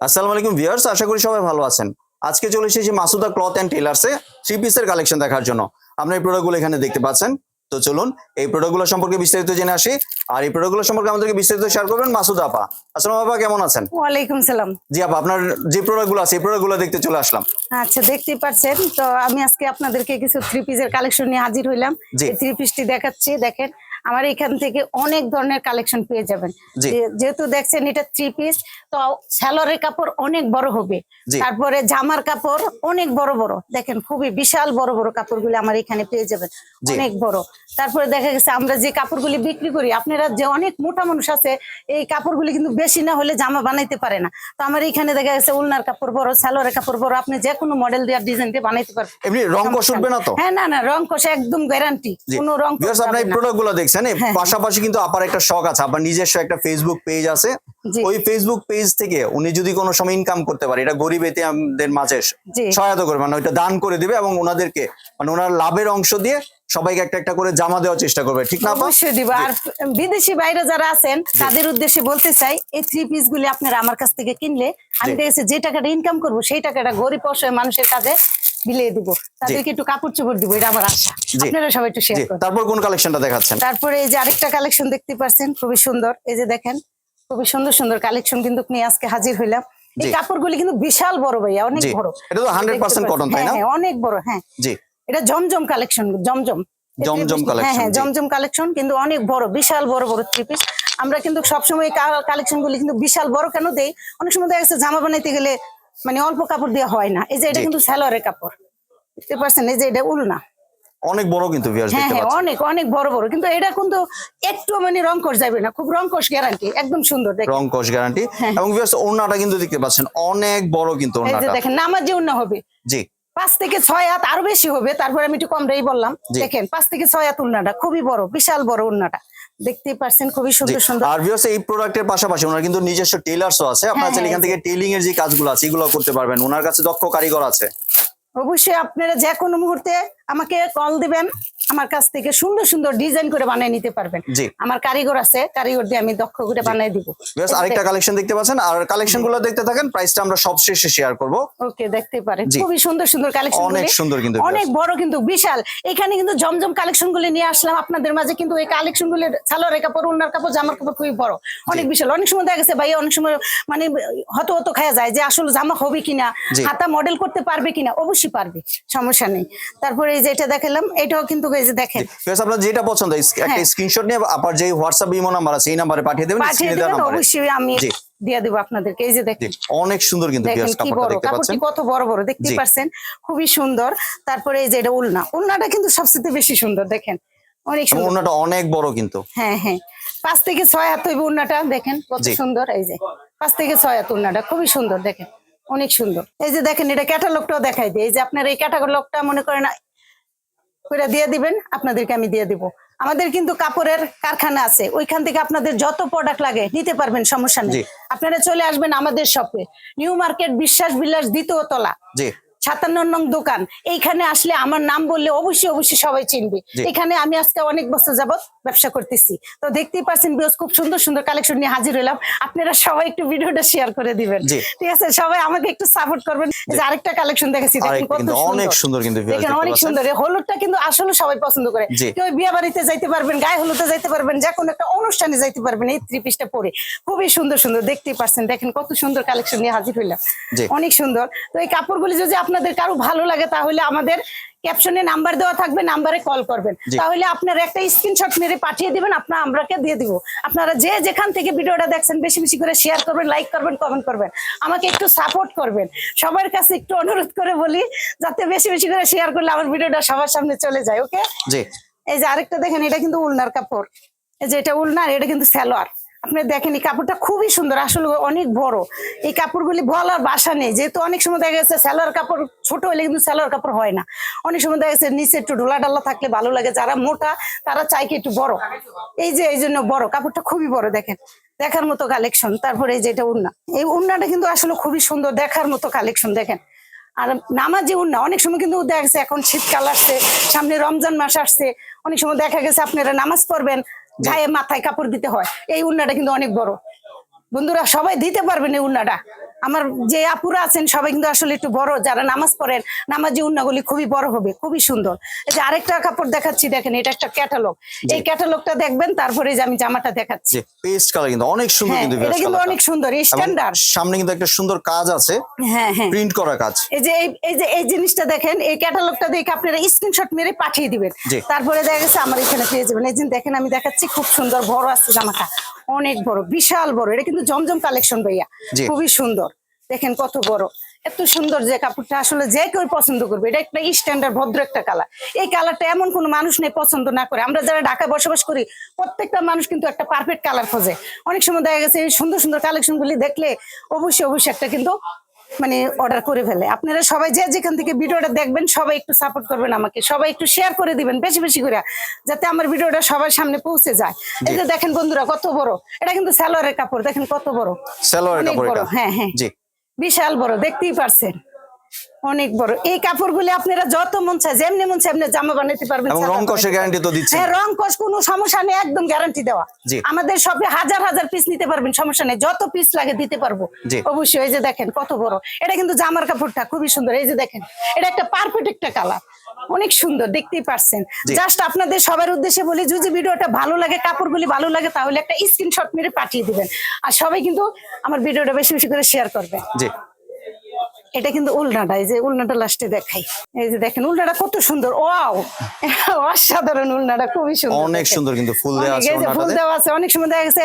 আসসালামু আলাইকুম ভিউয়ার্স আশা করি সবাই ভালো আছেন। আজকে চলে এসেছি মাসুদা ক্লথ অ্যান্ড টেলার্সে থ্রি পিসের কালেকশন দেখার জন্য। আপনার এই প্রোডাক্টগুলো এখানে দেখতে পাচ্ছেন। তো চলুন এই প্রোডাক্টগুলো সম্পর্কে বিস্তারিত জেনে আসি। আর এই প্রোডাক্টগুলো সম্পর্কে আমাদেরকে বিস্তারিত শেয়ার করবেন মাসুদা আপা। আসসালাম আপা কেমন আছেন? ওয়ালাইকুম সালাম। জি আপা আপনার যে প্রোডাক্টগুলো আছে এই প্রোডাক্টগুলো দেখতে চলে আসলাম। আচ্ছা দেখতেই পাচ্ছেন। তো আমি আজকে আপনাদেরকে কিছু থ্রি পিসের কালেকশন নিয়ে হাজির হইলাম। জি। থ্রি পিসটি দেখাচ্ছি দেখেন। আমার এখান থেকে অনেক ধরনের কালেকশন পেয়ে যাবেন। যেহেতু দেখছেন এটা থ্রি পিস তো স্যালোরের কাপড় অনেক বড় হবে। তারপরে জামার কাপড় অনেক বড় বড়। দেখেন খুবই বিশাল বড় বড় কাপড়গুলি আমার এখানে পেয়ে যাবেন। অনেক বড়। তারপরে দেখা গেছে আমরা যে কাপড়গুলি বিক্রি করি আপনারা যে অনেক মোটা মানুষ আছে এই কাপড়গুলি কিন্তু বেশি না হলে জামা বানাইতে পারে না। তো আমার এখানে দেখা গেছে উলনার কাপড় বড় সালোয়ারের কাপড় বড় আপনি যে কোনো মডেল দেওয়ার ডিজাইন দিয়ে বানাইতে পারবেন। এমনি রং কষ উঠবে না তো? হ্যাঁ না না রং কষে একদম গ্যারান্টি কোনো রং ভিউয়ার্স আপনার এই প্রোডাক্টগুলো দেখছেন এর হ্যাঁ। পাশাপাশি কিন্তু আপার একটা শখ আছে। আপনার নিজস্ব একটা ফেসবুক পেজ আছে। ওই ফেসবুক পেজ থেকে উনি যদি কোনো সময় ইনকাম করতে পারে এটা গরিব এতিমদের মাঝে সহায়তা করবে। মানে ওইটা দান করে দিবে এবং ওনাদেরকে মানে ওনার লাভের অংশ দিয়ে সবাইকে একটা একটা করে জামা দেওয়ার চেষ্টা করবে। ঠিক না? অবশ্যই দিব। আর বিদেশি বাইরে যারা আছেন তাদের উদ্দেশ্যে বলতে চাই এই থ্রি পিস গুলি আপনারা আমার কাছ থেকে কিনলে আমি দেখেছি যে টাকাটা ইনকাম করব সেই টাকাটা গরিব অসহায় মানুষের কাছে বিলিয়ে দিব। তাদেরকে একটু কাপড় চোপড় দিব এটা আমার আশা। আপনারা সবাই একটু শেয়ার করুন। তারপর কোন কালেকশনটা দেখাচ্ছেন? তারপরে এই যে আরেকটা কালেকশন দেখতে পাচ্ছেন খুবই সুন্দর। এই যে দেখেন খুবই সুন্দর সুন্দর কালেকশন কিন্তু নিয়ে আজকে হাজির হইলাম। এই। কাপড়গুলি কিন্তু বিশাল বড় ভাইয়া অনেক বড়। এটা তো হান্ড্রেড দেখতে পার্সেন্ট কটন তাই না? হ্যাঁ, হ্যাঁ, অনেক বড় হ্যাঁ। জি। এটা জমজম কালেকশন জমজম। জমজম হ্যাঁ হ্যাঁ জমজম কালেকশন কিন্তু অনেক বড় বিশাল বড় বড় থ্রি পিস আমরা কিন্তু সবসময় কালেকশন গুলি কিন্তু বিশাল বড় কেন দেই? অনেক সময় দেখা যাচ্ছে জামা বানাইতে গেলে মানে অল্প কাপড় দিয়ে হয় না। এই যে এটা কিন্তু স্যালোয়ারের কাপড়। বুঝতে পারছেন এই যে এটা উলনা অনেক বড় কিন্তু হ্যাঁ হ্যাঁ অনেক অনেক বড় বড়। কিন্তু এটা কিন্তু একটু মানে রং কষ যাবে না। খুব রং কষ গ্যারান্টি একদম সুন্দর দেখেন রং কস গ্যারান্টি। এবং ভিউয়ার্স ওড়নাটা কিন্তু দেখতে পাচ্ছেন। অনেক বড় কিন্তু এই যে ওড়নাটা। দেখেন নামাজ যে ওড়না হবে। জি। পাঁচ থেকে ছয় হাত আরও বেশি হবে তারপরে আমি একটু কম রেই বললাম দেখেন পাঁচ থেকে ছয় হাত উন্নাটা খুবই বড় বিশাল বড় উন্নাটা। দেখতে পারছেন খুবই সুন্দর সুন্দর। আর ভিউয়ার্স এই প্রোডাক্টের পাশাপাশি ওনার কিন্তু নিজস্ব টেলার্সও আছে। আপনারা হ্যাঁ, চাইলে হ্যাঁ, এখান থেকে টেইলিং এর যে কাজগুলো আছে এগুলো করতে পারবেন। ওনার কাছে দক্ষ কারিগর আছে। অবশ্যই আপনারা যে কোনো মুহূর্তে আমাকে কল দিবেন আমার কাছ থেকে সুন্দর সুন্দর ডিজাইন করে বানিয়ে নিতে পারবেন। আমার কারিগর আছে কারিগর দিয়ে আমি দক্ষ করে বানিয়ে দিব। ভিউয়ার্স আরেকটা কালেকশন দেখতে পাচ্ছেন আর কালেকশনগুলো দেখতে থাকেন প্রাইসটা আমরা সব শেষে শেয়ার করব। ওকে দেখতে পারেন। খুবই সুন্দর সুন্দর কালেকশন অনেক সুন্দর কিন্তু অনেক বড় কিন্তু বিশাল। এখানে কিন্তু জমজম কালেকশনগুলো নিয়ে আসলাম আপনাদের মাঝে কিন্তু এই কালেকশন গুলি সালোয়ারের কাপড় উন্নার কাপড় জামার কাপড় খুবই বড়। অনেক বিশাল। অনেক সময় দেখা গেছে ভাই অনেক সময় মানে হত হত খাওয়া যায় যে আসলে জামা হবে কিনা। হাতা মডেল করতে পারবে কিনা। অবশ্যই পারবে সমস্যা নেই। তারপরে এই যে এটা দেখালাম এটাও কিন্তু এই যে দেখেন। ভিউয়ার্স আপনার যেটা পছন্দ একটা হ্যাঁ। স্ক্রিনশট নিয়ে আবার যে হোয়াটসঅ্যাপ ইমো নাম্বার আছে এই নাম্বারে পাঠিয়ে দেবেন পাঠিয়ে দেবেন অবশ্যই আমি দিয়ে দেবো আপনাদেরকে। এই যে দেখেন। অনেক সুন্দর কিন্তু কাপড়টা কত বড় বড় দেখতে। পাচ্ছেন? খুবই সুন্দর। তারপরে এই যে এটা উলনা। উলনাটা কিন্তু সবচেয়ে বেশি সুন্দর দেখেন। অনেক সুন্দর। ওনাটা অনেক বড় কিন্তু। হ্যাঁ হ্যাঁ। পাঁচ থেকে ছয় হাত হইবে উন্নাটা দেখেন কত সুন্দর এই যে। পাঁচ থেকে ছয় হাত উন্নাটা খুবই সুন্দর দেখেন। অনেক সুন্দর। এই যে দেখেন এটা ক্যাটালগটাও দেখাই দিই। এই যে আপনার এই ক্যাটালগটা মনে করেন ওইটা দিয়ে দিবেন আপনাদেরকে আমি দিয়ে দিব। আমাদের কিন্তু কাপড়ের কারখানা আছে ওইখান থেকে আপনাদের যত প্রোডাক্ট লাগে নিতে পারবেন সমস্যা নেই। আপনারা চলে আসবেন আমাদের শপে নিউ মার্কেট বিশ্বাস বিলাস দ্বিতীয় তলা। সাতান্ন নং দোকান। এইখানে আসলে আমার নাম বললে অবশ্যই অবশ্যই সবাই চিনবে। এখানে আমি আজকে অনেক বছর যাবত ব্যবসা করতেছি। তো দেখতেই পাচ্ছেন বিয়স খুব সুন্দর সুন্দর কালেকশন নিয়ে হাজির হলাম। আপনারা সবাই একটু ভিডিওটা শেয়ার করে দিবেন। ঠিক আছে? সবাই আমাকে একটু সাপোর্ট করবেন। যে আরেকটা কালেকশন দেখেছি অনেক সুন্দর। কিন্তু দেখেন অনেক সুন্দর। হলুদটা কিন্তু আসলে সবাই পছন্দ করে। কেউ বিয়ে বাড়িতে যাইতে পারবেন গায়ে হলুদে যাইতে পারবেন যে কোনো একটা অনুষ্ঠানে যাইতে পারবেন এই থ্রি পিসটা পরে। খুবই সুন্দর সুন্দর দেখতেই পাচ্ছেন। দেখেন কত সুন্দর কালেকশন নিয়ে হাজির হইলাম। অনেক সুন্দর। তো এই কাপড়গুলি যদি আপনাদের কারও ভালো লাগে তাহলে আমাদের ক্যাপশনে নাম্বার দেওয়া থাকবে নাম্বারে কল করবেন। তাহলে আপনারা একটা স্ক্রিনশট মেরে পাঠিয়ে দিবেন আপনার আমরাকে দিয়ে দিব। আপনারা যে যেখান থেকে ভিডিওটা দেখছেন বেশি বেশি করে শেয়ার করবেন লাইক করবেন কমেন্ট করবেন। আমাকে একটু সাপোর্ট করবেন। সবার কাছে একটু অনুরোধ করে বলি যাতে বেশি বেশি করে শেয়ার করলে আমার ভিডিওটা সবার সামনে চলে যায় ওকে জি। এই যে আরেকটা দেখেন এটা কিন্তু উলনার কাপড়। এই যে এটা উলনার এটা কিন্তু সালোয়ার। আপনি দেখেন, এই কাপড়টা খুবই সুন্দর, আসলে অনেক বড়। এই কাপড়গুলি বলার বাসা নেই, যেহেতু অনেক সময় দেখা গেছে সালোয়ার কাপড় ছোট হলে কিন্তু সালোয়ার কাপড় হয় না। অনেক সময় দেখা গেছে নিচে একটু ডালা থাকলে ভালো লাগে, যারা মোটা তারা চাই কি একটু বড়। এই যে, এই জন্য বড়, কাপড়টা খুবই বড়, দেখেন। দেখার মতো কালেকশন তারপরে এই যে এটা উন্না। এই উন্নাটা কিন্তু আসলে খুবই সুন্দর, দেখার মতো কালেকশন দেখেন। আর নামাজি উন্না, অনেক সময় কিন্তু দেখা গেছে এখন শীতকাল আসছে, সামনে রমজান মাস আসছে, অনেক সময় দেখা গেছে আপনারা নামাজ পড়বেন গায়ে মাথায় কাপড় দিতে হয়। এই উন্নাটা কিন্তু অনেক বড়। বন্ধুরা, সবাই দিতে পারবেন এই উন্নাটা। আমার যে আপুরা আছেন সবাই কিন্তু আসলে একটু বড় যারা নামাজ পড়েন নামাজ নামাজি উন্নাগুলি খুবই বড় হবে খুবই সুন্দর। এই যে আরেকটা কাপড় দেখাচ্ছি দেখেন এটা একটা ক্যাটালগ এই ক্যাটালগটা দেখবেন তারপরে যে আমি জামাটা দেখাচ্ছি। পেস্ট কালার কিন্তু অনেক সুন্দর হ্যাঁ কিন্তু এটা কিন্তু অনেক সুন্দর স্ট্যান্ডার্ড সামনে কিন্তু একটা সুন্দর কাজ আছে হ্যাঁ হ্যাঁ। প্রিন্ট করা কাজ। এই যে এই- এই যে এই জিনিসটা দেখেন এই ক্যাটালগটা দেখে আপনারা স্ক্রিনশট মেরে পাঠিয়ে দিবেন। তারপরে দেখা গেছে আমার এখানে পেয়ে যাবেন। এই যে দেখেন আমি দেখাচ্ছি খুব সুন্দর বড় আছে জামাটা। অনেক বড় বিশাল বড়। এটা কিন্তু জমজম কালেকশন ভাইয়া। খুবই সুন্দর। দেখেন কত বড়। এত সুন্দর যে কাপড়টা আসলে যে কেউ পছন্দ করবে এটা একটা স্ট্যান্ডার্ড ভদ্র একটা কালার এই কালারটা এমন কোনো মানুষ নেই পছন্দ না করে। আমরা যারা ঢাকায় বসবাস করি প্রত্যেকটা মানুষ কিন্তু একটা পারফেক্ট কালার খোঁজে। অনেক সময় দেখা গেছে এই সুন্দর সুন্দর কালেকশন গুলি দেখলে অবশ্যই অবশ্যই একটা কিন্তু মানে অর্ডার করে ফেলে। আপনারা সবাই যে যেখান থেকে ভিডিওটা দেখবেন সবাই একটু সাপোর্ট করবেন আমাকে। সবাই একটু শেয়ার করে দিবেন বেশি বেশি করে যাতে আমার ভিডিওটা সবার সামনে পৌঁছে যায়। এই যে দেখেন বন্ধুরা কত বড়। এটা কিন্তু সালোয়ারের কাপড় দেখেন কত বড়। সালোয়ারের অনেক কাপড় হ্যাঁ হ্যাঁ। জি। বিশাল বড় দেখতেই পারছেন। অনেক বড়। এই কাপড়গুলি আপনারা যত মন চায় যেমনি মন চায় আপনি জামা বানাতে পারবেন এবং রং কষের গ্যারান্টি তো দিচ্ছি হ্যাঁ রং কষ কোনো সমস্যা নেই একদম গ্যারান্টি দেওয়া। আমাদের সবে হাজার হাজার পিস নিতে পারবেন সমস্যা নেই। যত পিস লাগে দিতে পারব। অবশ্যই এই যে দেখেন কত বড়। এটা কিন্তু জামার কাপড়টা খুবই সুন্দর। এই যে দেখেন এটা একটা পারফেক্ট একটা কালার অনেক সুন্দর দেখতেই পারছেন। জাস্ট আপনাদের সবার উদ্দেশ্যে বলি যদি ভিডিওটা ভালো লাগে কাপড়গুলি ভালো লাগে তাহলে একটা স্ক্রিনশট মেরে পাঠিয়ে দিবেন। আর সবাই কিন্তু আমার ভিডিওটা বেশি বেশি করে শেয়ার করবে। জি। এটা কিন্তু উলনাটা এই যে উলনাটা লাস্টে দেখাই। এই যে দেখেন উলনাটা কত সুন্দর ওয়াও! অসাধারণ উলনাটা খুবই সুন্দর অনেক সুন্দর কিন্তু ফুল দেওয়া আছে ফুল দেওয়া আছে অনেক সময় দেখা গেছে।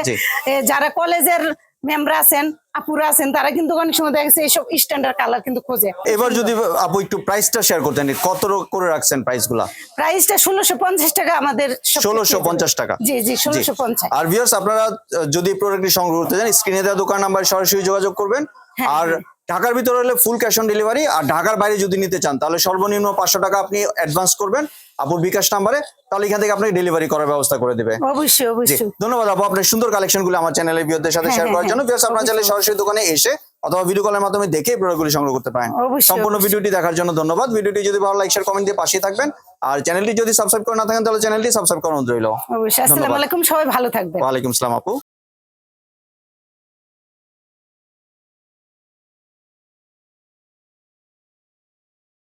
যারা কলেজের মেম্বার আছেন আপুরা আছেন তারা কিন্তু অনেক সময় দেখা গেছে এইসব স্ট্যান্ডার্ড কালার কিন্তু খোঁজে। এবার যদি আপু একটু প্রাইসটা শেয়ার করতেন কত করে রাখছেন প্রাইসগুলা প্রাইসটা ষোলোশো পঞ্চাশ টাকা আমাদের ষোলোশো। পঞ্চাশ টাকা। জি জি ষোলোশো পঞ্চাশ। আর ভিউয়ার্স আপনারা যদি প্রোডাক্টটি সংগ্রহ করতে চান স্ক্রিনে দেওয়া দোকান নাম্বার সরাসরি যোগাযোগ করবেন। হ্যাঁ, আর ঢাকার ভিতরে হলে ফুল ক্যাশ অন ডেলিভারি আর ঢাকার বাইরে যদি নিতে চান তাহলে সর্বনিম্ন পাঁচশো টাকা আপনি অ্যাডভান্স করবেন। আপুর বিকাশ নাম্বারে তাহলে এখান থেকে আপনাকে ডেলিভারি করার ব্যবস্থা করে দেবে। অবশ্যই অবশ্যই। ধন্যবাদ আপু আপনার সুন্দর কালেকশনগুলো আমার চ্যানেলে ভিউয়ারদের সাথে হ্যাঁ, শেয়ার করার হ্যাঁ, জন্য ভিউয়ার্স আপনারা চাইলে অবশ্যই। সরাসরি দোকানে এসে অথবা ভিডিও কলের মাধ্যমে দেখে প্রোডাক্টগুলি সংগ্রহ করতে পারেন। সম্পূর্ণ ভিডিওটি দেখার জন্য ধন্যবাদ। ভিডিওটি যদি ভালো লাইক শেয়ার কমেন্ট দিয়ে পাশে থাকবেন। আর চ্যানেলটি যদি সাবস্ক্রাইব করে না থাকেন তাহলে চ্যানেলটি সাবস্ক্রাইব করানো রইল। অবশ্যই। আসসালামু আলাইকুম সবাই ভালো থাকবেন। ওয়ালাইকুম আসসালাম আপু।